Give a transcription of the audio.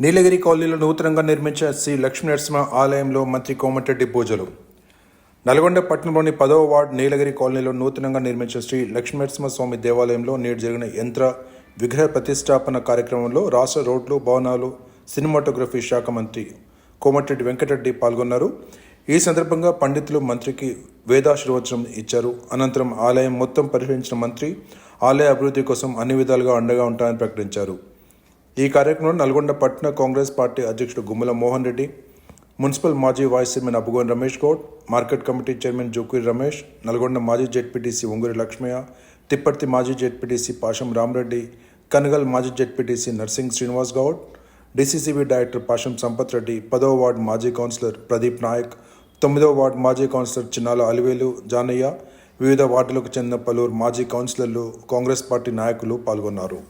నీలగిరి కాలనీలో నూతనంగా నిర్మించిన శ్రీ లక్ష్మీనరసింహ ఆలయంలో మంత్రి కోమటిరెడ్డి పూజలు. నల్గొండ పట్టణంలోని పదవ వార్డ్ నీలగిరి కాలనీలో నూతనంగా నిర్మించిన శ్రీ లక్ష్మీనరసింహ స్వామి దేవాలయంలో నేడు జరిగిన యంత్ర విగ్రహ ప్రతిష్టాపన కార్యక్రమంలో రాష్ట్ర రోడ్లు భవనాలు సినిమాటోగ్రఫీ శాఖ మంత్రి కోమటిరెడ్డి వెంకటరెడ్డి పాల్గొన్నారు. ఈ సందర్భంగా పండితులు మంత్రికి వేదాశీర్వచనం ఇచ్చారు. అనంతరం ఆలయం మొత్తం పరిశీలించిన మంత్రి ఆలయ అభివృద్ధి కోసం అన్ని విధాలుగా అండగా ఉంటానని ప్రకటించారు. ఈ కార్యక్రమంలో నల్గొండ పట్టణ కాంగ్రెస్ పార్టీ అధ్యక్షుడు గుమ్మల మోహన్ రెడ్డి మున్సిపల్ మాజీ vice chairman Abbugon Ramesh Goud market committee chairman Jokuri Ramesh Nalgonda మాజీ జెడ్పీటీసీ ఉంగురి లక్ష్మయ్య తిప్పర్తి మాజీ జెడ్పీటీసీ పాషం రామరెడ్డి కనగల్ మాజీ ZPTC Narsing Srinivas Goud DCCB director Pasham Sampath Reddy పదవ వార్డు మాజీ కౌన్సిలర్ ప్రదీప్ నాయక్ తొమ్మిదవ వార్డు మాజీ కౌన్సిలర్ చిన్నాల అలివేలు జానయ్య వివిధ వార్డులకు చెందిన పలువురు మాజీ కౌన్సిలర్లు కాంగ్రెస్ పార్టీ నాయకులు పాల్గొన్నారు.